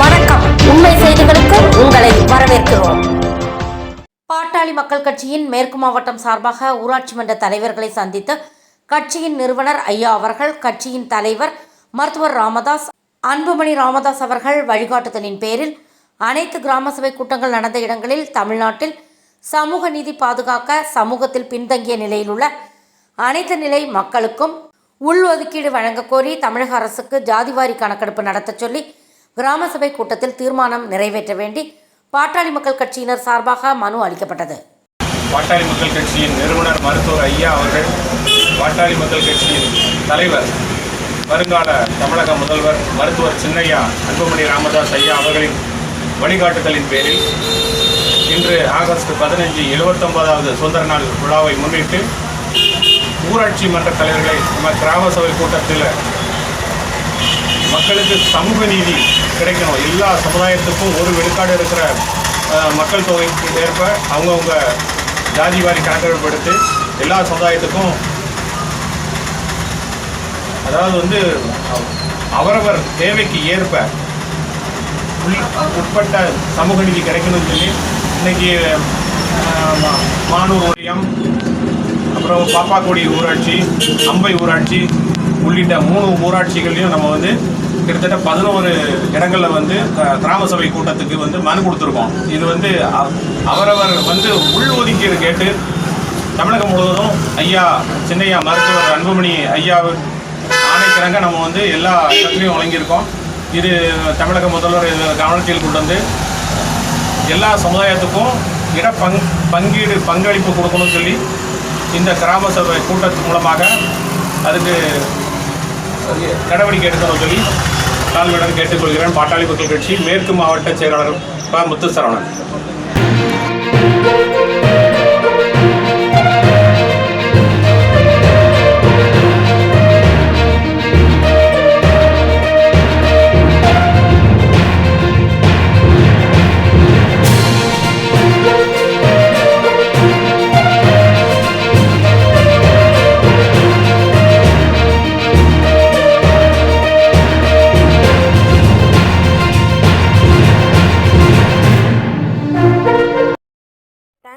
வணக்கம். உண்மை செய்திகளுக்கு உங்களை வரவேற்கிறோம். பாட்டாளி மக்கள் கட்சியின் மேற்கு மாவட்டம் சார்பாக ஊராட்சி மன்ற தலைவர்களை சந்தித்து கட்சியின் நிறுவனர் ஐயா அவர்கள் கட்சியின் தலைவர் மருத்துவர் ராமதாஸ் அன்புமணி ராமதாஸ் அவர்கள் வழிகாட்டுதலின் பேரில் அனைத்து கிராம சபை கூட்டங்கள் நடந்த இடங்களில் தமிழ்நாட்டில் சமூக நீதி பாதுகாக்க சமூகத்தில் பின்தங்கிய நிலையில் உள்ள அனைத்து நிலை மக்களுக்கும் உள்ஒதுக்கீடு வழங்க கோரி தமிழக அரசுக்கு ஜாதிவாரி கணக்கெடுப்பு நடத்த சொல்லி கிராம சபை கூட்டத்தில் தீர்மானம் நிறைவேற்ற வேண்டி பாட்டாளி மக்கள் கட்சியினர் சார்பாக மனு அளிக்கப்பட்டது. பாட்டாளி மக்கள் கட்சியின் நிறுவனர் மருத்துவர் ஐயா அவர்கள் பாட்டாளி மக்கள் கட்சியின் தலைவர் வருங்கால தமிழக முதல்வர் மருத்துவர் சின்னையா அன்புமணி ராமதாஸ் ஐயா அவர்களின் வழிகாட்டுதலின் பேரில் இன்று ஆகஸ்ட் பதினஞ்சு எழுபத்தொன்பதாவது சுதந்திர நாள் விழாவை முன்னிட்டு ஊராட்சி மன்ற தலைவர்களை நம்ம கிராம சபை கூட்டத்தில் மக்களுக்கு சமூக நீதி கிடைக்கணும். எல்லா சமுதாயத்துக்கும் ஒரு விழுக்காடு இருக்கிற மக்கள் தொகைக்கு ஏற்ப அவங்கவுங்க ஜாதி வாரி கணக்கெடுப்படுத்தி எல்லா சமுதாயத்துக்கும் அதாவது வந்து அவரவர் தேவைக்கு ஏற்ப உள் உட்பட்ட சமூக நீதி கிடைக்கணும்னு சொல்லி இன்னைக்கு மானூர் ஒழியம் அப்புறம் பாப்பாக்குடி ஊராட்சி அம்பை ஊராட்சி உள்ளிட்ட மூணு ஊராட்சிகள்லையும் நம்ம வந்து கிட்டத்தட்ட பதினோரு இடங்களில் வந்து கிராம சபை கூட்டத்துக்கு வந்து மனு கொடுத்துருக்கோம். இது வந்து அவரவர் வந்து உள் ஒதுக்கீடு கேட்டு தமிழகம் முழுவதும் ஐயா சின்னையா மருத்துவர் அன்புமணி ஐயாவு ஆணைக்கிறங்க நம்ம வந்து எல்லா இடத்துலையும் வழங்கியிருக்கோம். இது தமிழக முதல்வர் இது கவனத்தில் கொண்டு வந்து எல்லா சமுதாயத்துக்கும் இட பங் பங்கீடு பங்களிப்பு கொடுக்கணும்னு சொல்லி இந்த கிராம சபை கூட்டத்து மூலமாக அதுக்கு நடவடிக்கை எடுக்கணும் சொல்லி தாழ்மையுடன் கேட்டுக்கொள்கிறேன். பாட்டாளி மக்கள் கட்சி மேற்கு மாவட்ட செயலாளர் ப. முத்துசரவணன்.